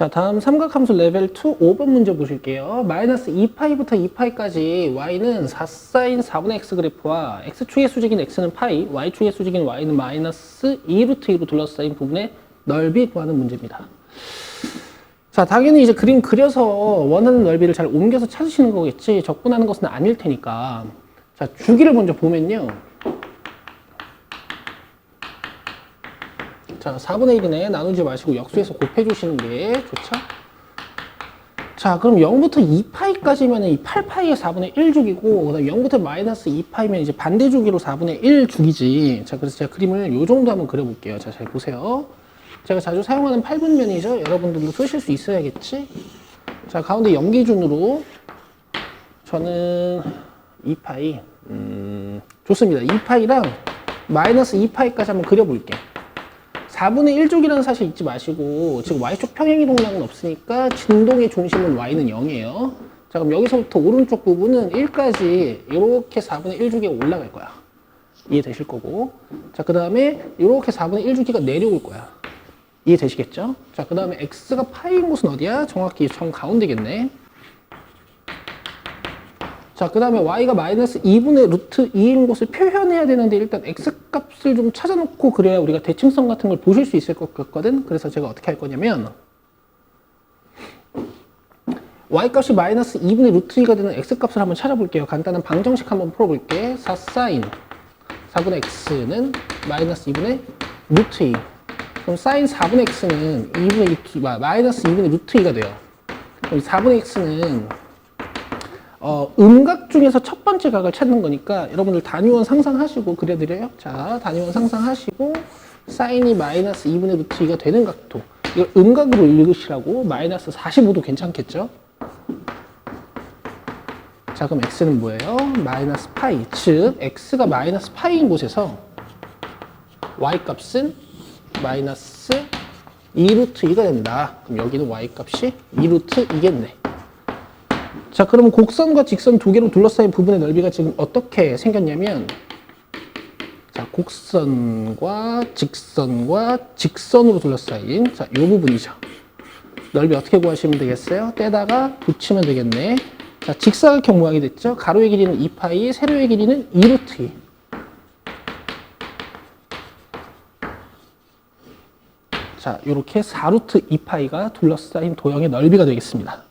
자, 다음 삼각함수 레벨 2 5번 문제 보실게요. 마이너스 2파이부터 2파이까지 y는 4사인 4분의 x 그래프와 x축의 수직인 x는 파이, y축의 수직인 y는 마이너스 2루트 2로 둘러싸인 부분의 넓이 구하는 문제입니다. 자, 당연히 이제 그림 그려서 원하는 넓이를 잘 옮겨서 찾으시는 거겠지. 적분하는 것은 아닐 테니까. 자, 주기를 먼저 보면요. 자, 4분의 1이네. 나누지 마시고 역수해서 곱해주시는 게 좋죠? 자, 그럼 0부터 2파이까지면 이 8파이의 4분의 1주기고, 그 다음 0부터 마이너스 2파이면 이제 반대 주기로 4분의 1주기지. 자, 그래서 제가 그림을 요 정도 한번 그려볼게요. 자, 잘 보세요. 제가 자주 사용하는 8분면이죠. 여러분들도 쓰실 수 있어야겠지? 자, 가운데 0 기준으로 저는 2파이, 음, 좋습니다. 2파이랑 마이너스 2파이까지 한번 그려볼게요. 4분의 1족이라는 사실 잊지 마시고 지금 y축 평행 이동량은 없으니까 진동의 중심은 y는 0이에요. 자 그럼 여기서부터 오른쪽 부분은 1까지 이렇게 4분의 1주기가 올라갈 거야. 이해되실 거고 자 그 다음에 이렇게 4분의 1주기가 내려올 거야. 이해되시겠죠? 자 그 다음에 x가 파이인 곳은 어디야? 정확히 정 가운데겠네. 자, 그 다음에 y가 마이너스 2분의 루트 2인 곳을 표현해야 되는데 일단 x 값을 좀 찾아놓고 그래야 우리가 대칭성 같은 걸 보실 수 있을 것 같거든. 그래서 제가 어떻게 할 거냐면 y 값이 마이너스 2분의 루트 2가 되는 x 값을 한번 찾아볼게요. 간단한 방정식 한번 풀어볼게. 4 사인 4분의 x는 마이너스 2분의 루트 2. 그럼 사인 4분의 x는 2분의 루트, 마이너스 2분의 루트 2가 돼요. 그럼 4분의 x는 어, 음각 중에서 첫 번째 각을 찾는 거니까 여러분들 단위원 상상하시고 그려드려요. 자, 단위원 상상하시고 사인이 마이너스 2분의 루트 2가 되는 각도. 이걸 음각으로 읽으시라고 마이너스 45도 괜찮겠죠? 자, 그럼 x는 뭐예요? 마이너스 파이. 즉, x가 마이너스 파이인 곳에서 y 값은 마이너스 2루트 2가 된다. 그럼 여기는 y 값이 2루트 2겠네. 자, 그러면 곡선과 직선 두 개로 둘러싸인 부분의 넓이가 지금 어떻게 생겼냐면, 자, 곡선과 직선과 직선으로 둘러싸인, 자, 이 부분이죠. 넓이 어떻게 구하시면 되겠어요? 떼다가 붙이면 되겠네. 자, 직사각형 모양이 됐죠? 가로의 길이는 2파이, 세로의 길이는 2루트 2. 자, 이렇게 4루트 2파이가 둘러싸인 도형의 넓이가 되겠습니다.